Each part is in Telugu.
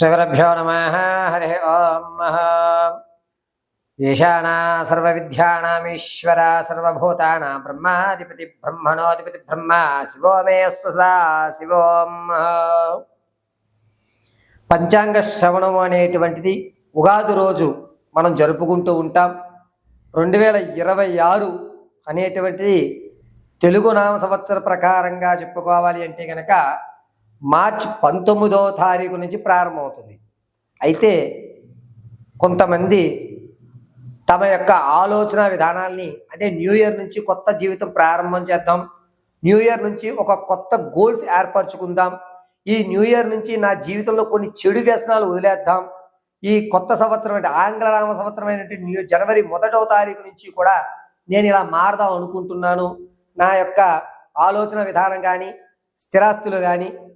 శ్రీగురభ్యో నమ. హరి ఓం ఈశానా సర్వవిద్యానామీశ్వర సర్వభూతానాం బ్రహ్మాధిపతి బ్రహ్మణోధిపతి బ్రహ్మ. శివో మే సదా. శివోం పంచాంగ శ్రవణం అనేటువంటిది ఉగాది రోజు మనం జరుపుకుంటూ ఉంటాం. రెండు వేల ఇరవై ఆరు అనేటువంటిది తెలుగు నామ సంవత్సర ప్రకారంగా చెప్పుకోవాలి అంటే కనుక మార్చ్ పంతొమ్మిదో తారీఖు నుంచి ప్రారంభమవుతుంది. అయితే కొంతమంది తమ యొక్క ఆలోచన విధానాల్ని అంటే న్యూ ఇయర్ నుంచి కొత్త జీవితం ప్రారంభం చేద్దాం న్యూ ఇయర్ నుంచి ఒక కొత్త గోల్స్ ఏర్పరచుకుందాం ఈ న్యూ ఇయర్ నుంచి నా జీవితంలో కొన్ని చెడు వ్యసనాలు వదిలేద్దాం ఈ కొత్త సంవత్సరం అంటే ఆంగ్ల రామ సంవత్సరం అయినటువంటి న్యూ జనవరి మొదటవ తారీఖు నుంచి కూడా నేను ఇలా మారదాం అనుకుంటున్నాను. నా యొక్క ఆలోచన విధానం కానీ స్థిరాస్తులు కానీ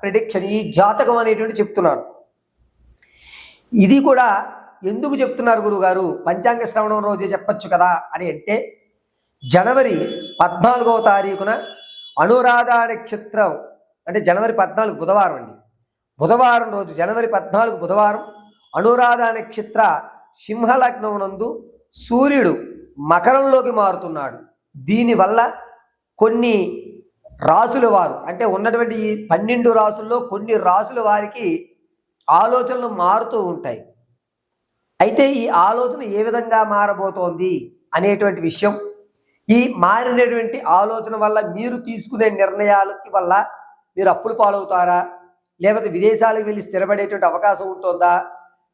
ప్రిడిక్షన్ ఈ జాతకం అనేటువంటి చెప్తున్నారు. ఇది కూడా ఎందుకు చెప్తున్నారు గురుగారు? పంచాంగ శ్రవణం రోజే చెప్పొచ్చు కదా అని అంటే జనవరి పద్నాలుగవ తారీఖున అనురాధ నక్షత్రం అంటే జనవరి పద్నాలుగు బుధవారం అండి. బుధవారం రోజు జనవరి పద్నాలుగు బుధవారం అనురాధ నక్షత్ర సింహలగ్నం నందు సూర్యుడు మకరంలోకి మారుతున్నాడు. దీనివల్ల కొన్ని రాసుల వారు. అంటే ఉన్నటువంటి ఈ పన్నెండు రాసుల్లో కొన్ని రాసుల వారికి ఆలోచనలు మారుతూ ఉంటాయి. అయితే ఈ ఆలోచన ఏ విధంగా మారబోతోంది అనేటువంటి విషయం ఈ మారినటువంటి ఆలోచన వల్ల మీరు తీసుకునే నిర్ణయాలకి వల్ల మీరు అప్పులు పాలవుతారా? లేకపోతే విదేశాలకు వెళ్ళి స్థిరపడేటువంటి అవకాశం ఉంటుందా?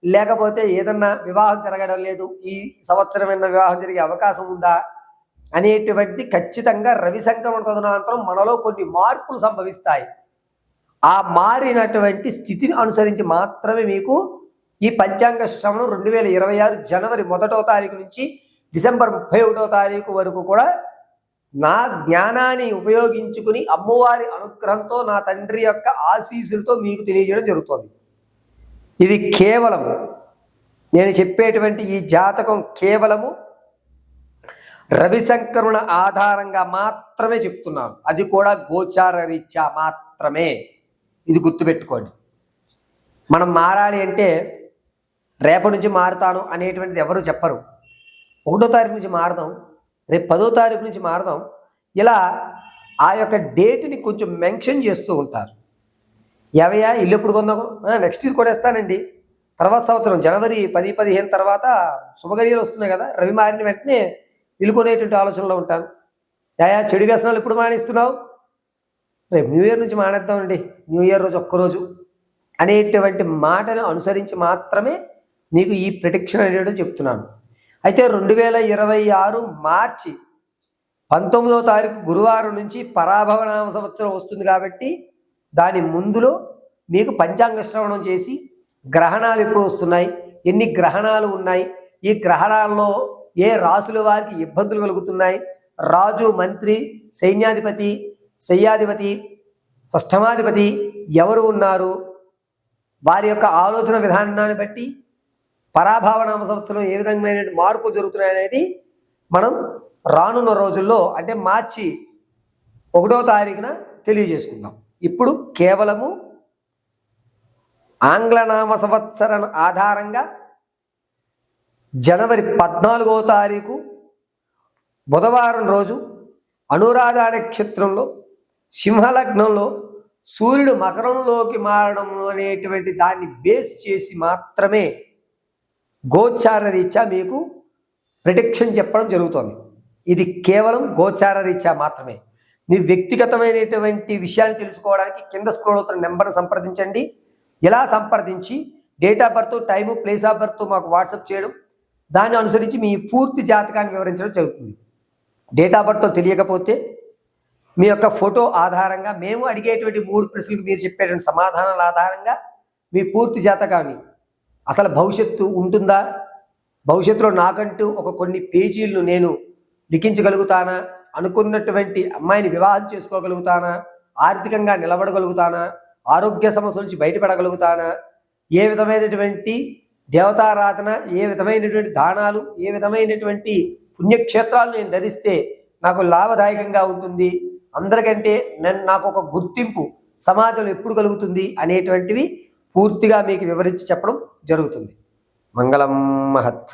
లేకపోతే ఏదన్నా వివాహం జరగడం లేదు ఈ సంవత్సరం వివాహం జరిగే అవకాశం ఉందా? అనేటువంటిది ఖచ్చితంగా రవి సంక్రమణ తదనంతరం మనలో కొన్ని మార్పులు సంభవిస్తాయి. ఆ మారినటువంటి స్థితిని అనుసరించి మాత్రమే మీకు ఈ పంచాంగ శ్రవణం రెండు వేల ఇరవై ఆరు జనవరి మొదటో తారీఖు నుంచి డిసెంబర్ ముప్పై ఒకటో తారీఖు వరకు కూడా నా జ్ఞానాన్ని ఉపయోగించుకుని అమ్మవారి అనుగ్రహంతో నా తండ్రి యొక్క ఆశీస్సులతో మీకు తెలియజేయడం జరుగుతుంది. ఇది కేవలము. నేను చెప్పేటువంటి ఈ జాతకం కేవలము రవి ఆధారంగా మాత్రమే చెప్తున్నాను. అది కూడా గోచార రీత్యా మాత్రమే. ఇది గుర్తుపెట్టుకోండి. మనం మారాలి అంటే రేపటి నుంచి మారుతాను అనేటువంటిది ఎవరు చెప్పరు. ఒకటో తారీఖు నుంచి మారదాం రేపు పదో తారీఖు నుంచి మారదాం. ఇలా ఆ యొక్క డేట్ని కొంచెం మెన్షన్ చేస్తూ ఉంటారు. ఎవయా ఇల్లు ఎప్పుడు కొందాం నెక్స్ట్ ఇయర్ కూడా ఇస్తానండి తర్వాత సంవత్సరం జనవరి పది పదిహేను తర్వాత శుభగడియలు వస్తున్నాయి కదా రవి మారిన వెంటనే ఇల్లుకునేటువంటి ఆలోచనలో ఉంటాను యాయా చెడు వ్యసనాలు ఎప్పుడు మానేస్తున్నావు? రేపు న్యూ ఇయర్ నుంచి మానేద్దామండి. న్యూ ఇయర్ రోజు ఒక్కరోజు అనేటువంటి మాటను అనుసరించి మాత్రమే నీకు ఈ ప్రిడిక్షన్ అనేది చెప్తున్నాను. అయితే రెండు వేల ఇరవై ఆరు మార్చి పంతొమ్మిదవ తారీఖు గురువారం నుంచి పరాభవనామ సంవత్సరం వస్తుంది కాబట్టి దాని ముందులో మీకు పంచాంగ శ్రవణం చేసి గ్రహణాలు ఎప్పుడు వస్తున్నాయి? ఎన్ని గ్రహణాలు ఉన్నాయి? ఈ గ్రహణాల్లో ఏ రాసుల వారికి ఇబ్బందులు కలుగుతున్నాయి? రాజు మంత్రి సైన్యాధిపతి శయ్యాధిపతి షష్టమాధిపతి ఎవరు ఉన్నారు? వారి యొక్క ఆలోచన విధానాన్ని బట్టి పరాభావనామ సంవత్సరం ఏ విధమైన మార్పులు జరుగుతున్నాయి అనేది మనం రానున్న రోజుల్లో అంటే మార్చి ఒకటో తారీఖున తెలియజేసుకుందాం. ఇప్పుడు కేవలము ఆంగ్లనామ సంవత్సరం ఆధారంగా జనవరి పద్నాలుగో తారీఖు బుధవారం రోజు అనురాధ నక్షత్రంలో సింహలగ్నంలో సూర్యుడు మకరంలోకి మారడం అనేటువంటి దాన్ని బేస్ చేసి మాత్రమే గోచార రీత్యా మీకు ప్రిడిక్షన్ చెప్పడం జరుగుతుంది. ఇది కేవలం గోచార రీత్యా మాత్రమే. మీ వ్యక్తిగతమైనటువంటి విషయాన్ని తెలుసుకోవడానికి కింద స్క్రోల్ అవుతున్న నెంబర్ను సంప్రదించండి. ఇలా సంప్రదించి date of birth time place of birth మాకు వాట్సాప్ చేయడం. దాన్ని అనుసరించి మీ పూర్తి జాతకాన్ని వివరించడం జరుగుతుంది. డేట్ ఆఫ్ బర్త్ తెలియకపోతే మీ యొక్క ఫోటో ఆధారంగా మేము అడిగేటువంటి మూడు ప్రశ్నలకు మీరు చెప్పేటువంటి సమాధానాల ఆధారంగా మీ పూర్తి జాతకాన్ని అసలు భవిష్యత్తు ఉంటుందా? భవిష్యత్తులో నాకంటూ ఒక కొన్ని పేజీలను నేను లిఖించగలుగుతానా? అనుకున్నటువంటి అమ్మాయిని వివాహం చేసుకోగలుగుతానా? ఆర్థికంగా నిలబడగలుగుతానా? ఆరోగ్య సమస్యల నుంచి బయటపడగలుగుతానా? ఏ విధమైనటువంటి దేవతారాధన ఏ విధమైనటువంటి దానాలు ఏ విధమైనటువంటి పుణ్యక్షేత్రాలు నేను ధరిస్తే నాకు లాభదాయకంగా ఉంటుంది? అందరికంటే నన్ను నాకు ఒక గుర్తింపు సమాజంలో ఎప్పుడు కలుగుతుంది అనేటువంటివి పూర్తిగా మీకు వివరించి చెప్పడం జరుగుతుంది. మంగళం మహత్.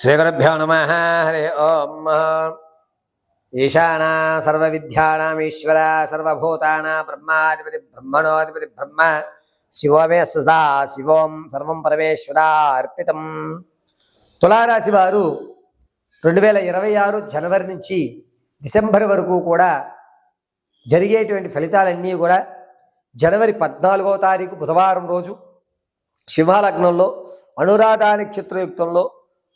శ్రీగురుభ్యో నమ హరి ఓం ఈశానా సర్వ విద్యానామీశ్వర సర్వభూతానా బ్రహ్మాధిపతి బ్రహ్మణోధిపతి బ్రహ్మ. శివమే సదా శివం సర్వం పరమేశ్వర అర్పితం తులారాశి వారు రెండు వేల ఇరవై ఆరు జనవరి నుంచి డిసెంబర్ వరకు కూడా జరిగేటువంటి ఫలితాలన్నీ కూడా జనవరి పద్నాలుగో తారీఖు బుధవారం రోజు శివలగ్నంలో అనురాధ నక్షత్రయుక్తంలో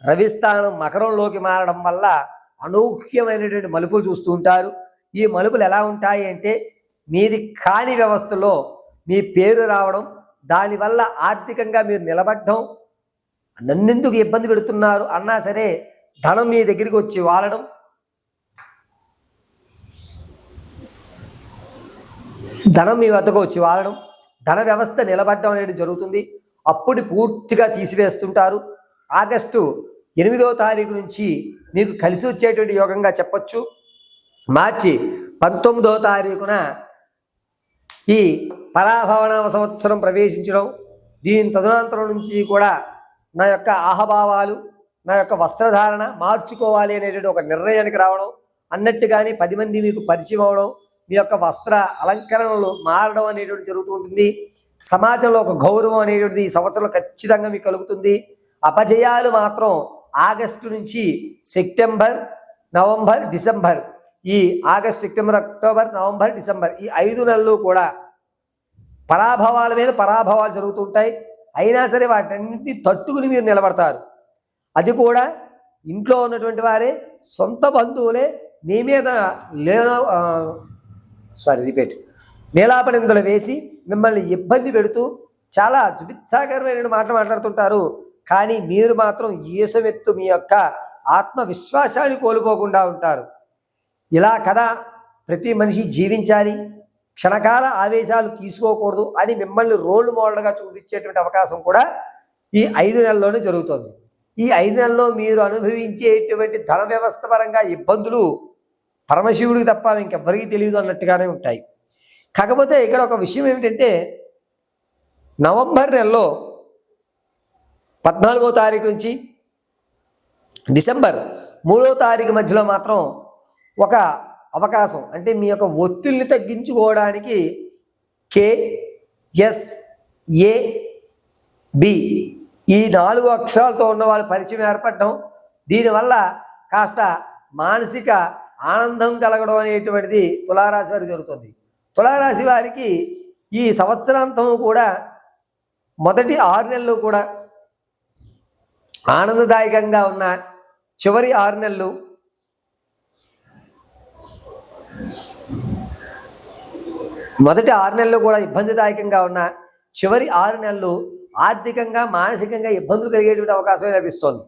రవిస్థానం మకరంలోకి మారడం వల్ల అనూహ్యమైనటువంటి మలుపులు చూస్తూ ఉంటారు. ఈ మలుపులు ఎలా ఉంటాయి అంటే మీది కాని వ్యవస్థలో మీ పేరు రావడం దానివల్ల ఆర్థికంగా మీరు నిలబడడం నన్నెందుకు ఇబ్బంది పెడుతున్నారు అన్నా సరే ధనం మీ దగ్గరికి వచ్చి వాలడం. ధనం మీ వద్దకు వచ్చి వాడడం ధన వ్యవస్థ నిలబడడం అనేది జరుగుతుంది. అప్పుడు పూర్తిగా తీసివేస్తుంటారు. ఆగస్టు ఎనిమిదవ తారీఖు నుంచి మీకు కలిసి వచ్చేటువంటి యోగంగా చెప్పచ్చు. మార్చి పంతొమ్మిదవ తారీఖున ఈ పరాభవనామ సంవత్సరం ప్రవేశించడం దీని తదనంతరం నుంచి కూడా నా యొక్క ఆహభావాలు నా యొక్క వస్త్రధారణ మార్చుకోవాలి అనేటువంటి ఒక నిర్ణయానికి రావడం అన్నట్టుగానే పది మంది మీకు పరిచయం అవడం మీ యొక్క వస్త్ర అలంకరణలు మారడం అనేటువంటి జరుగుతూ ఉంటుంది. సమాజంలో ఒక గౌరవం అనేటువంటిది ఈ సంవత్సరంలో ఖచ్చితంగా మీకు కలుగుతుంది. అపజయాలు మాత్రం ఆగస్టు నుంచి సెప్టెంబర్ నవంబర్ డిసెంబర్. ఈ August September October November December ఈ ఐదు నెలలు కూడా పరాభవాల మీద పరాభవాలు జరుగుతుంటాయి అయినా సరే వాటన్నింటినీ తట్టుకుని మీరు నిలబడతారు. అది కూడా ఇంట్లో ఉన్నటువంటి వారే సొంత బంధువులే మీ మీద లేన సారీ రిపీట్ నీలాపనిందులు వేసి మిమ్మల్ని ఇబ్బంది పెడుతూ చాలా జుబిత్సాకరమైన మాటలు మాట్లాడుతుంటారు. కానీ మీరు మాత్రం ఏసమెత్తు మీ యొక్క ఆత్మవిశ్వాసాన్ని కోల్పోకుండా ఉంటారు. ఇలా కదా ప్రతి మనిషి జీవించాలి. క్షణకాల ఆవేశాలు తీసుకోకూడదు అని మిమ్మల్ని రోల్ మోడల్గా చూపించేటువంటి అవకాశం కూడా ఈ ఐదు నెలల్లోనే జరుగుతుంది. ఈ ఐదు నెలల్లో మీరు అనుభవించేటువంటి ధన వ్యవస్థ పరంగా ఇబ్బందులు పరమశివుడికి తప్ప ఇంకెవ్వరికీ తెలియదు అన్నట్టుగానే ఉంటాయి. కాకపోతే ఇక్కడ ఒక విషయం ఏమిటంటే నవంబర్ నెలలో పద్నాలుగో తారీఖు నుంచి డిసెంబర్ మూడో తారీఖు మధ్యలో మాత్రం ఒక అవకాశం. అంటే మీ యొక్క ఒత్తిడిని తగ్గించుకోవడానికి కే ఎస్ ఏ బి ఈ నాలుగు అక్షరాలతో ఉన్న వాళ్ళ పరిచయం ఏర్పడడం దీనివల్ల కాస్త మానసిక ఆనందం కలగడం అనేటువంటిది తులారాశి వారికి జరుగుతుంది. తులారాశి వారికి ఈ సంవత్సరాంతం కూడా మొదటి ఆరు నెలలు కూడా ఆనందదాయకంగా ఉన్న చివరి ఆరు నెలలు మొదటి ఆరు నెలలు కూడా ఇబ్బందిదాయకంగా ఉన్న చివరి ఆరు నెలలు ఆర్థికంగా మానసికంగా ఇబ్బందులు కలిగేటువంటి అవకాశం లభిస్తోంది.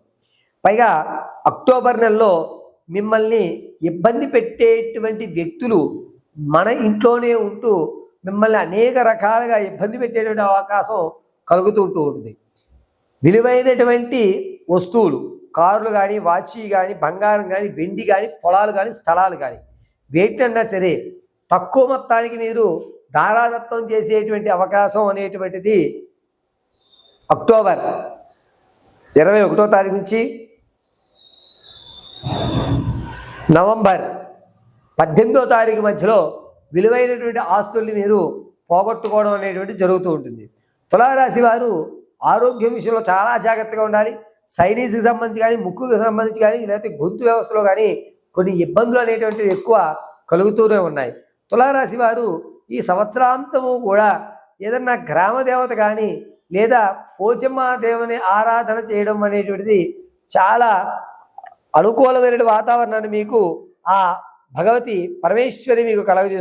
పైగా అక్టోబర్ నెలలో మిమ్మల్ని ఇబ్బంది పెట్టేటువంటి వ్యక్తులు మన ఇంట్లోనే ఉంటూ మిమ్మల్ని అనేక రకాలుగా ఇబ్బంది పెట్టేటువంటి అవకాశం కలుగుతూ ఉంటూ ఉంటుంది. విలువైనటువంటి వస్తువులు కార్లు కానీ వాచి కానీ బంగారం కానీ వెండి కానీ పొలాలు కానీ స్థలాలు కానీ వేటన్నా సరే తక్కువ మొత్తానికి మీరు దారాదత్తం చేసేటువంటి అవకాశం అనేటువంటిది అక్టోబర్ ఇరవై ఒకటో తారీఖు నుంచి నవంబర్ పద్దెనిమిదో తారీఖు మధ్యలో విలువైనటువంటి ఆస్తుల్ని మీరు పోగొట్టుకోవడం అనేటువంటి జరుగుతూ ఉంటుంది. తులారాశి వారు ఆరోగ్యం విషయంలో చాలా జాగ్రత్తగా ఉండాలి. సైనీస్కి సంబంధించి కానీ ముక్కుకి సంబంధించి కానీ లేకపోతే గొంతు వ్యవస్థలో కానీ కొన్ని ఇబ్బందులు అనేటువంటివి ఎక్కువ కలుగుతూనే ఉన్నాయి. తులారాశి వారు ఈ సంవత్సరాంతము కూడా ఏదన్నా గ్రామ దేవత కానీ లేదా పోచమ్మ దేవుని ఆరాధన చేయడం అనేటువంటిది చాలా అనుకూలమైన వాతావరణాన్ని మీకు ఆ భగవతి పరమేశ్వరి మీకు కలగజేస్తుంది.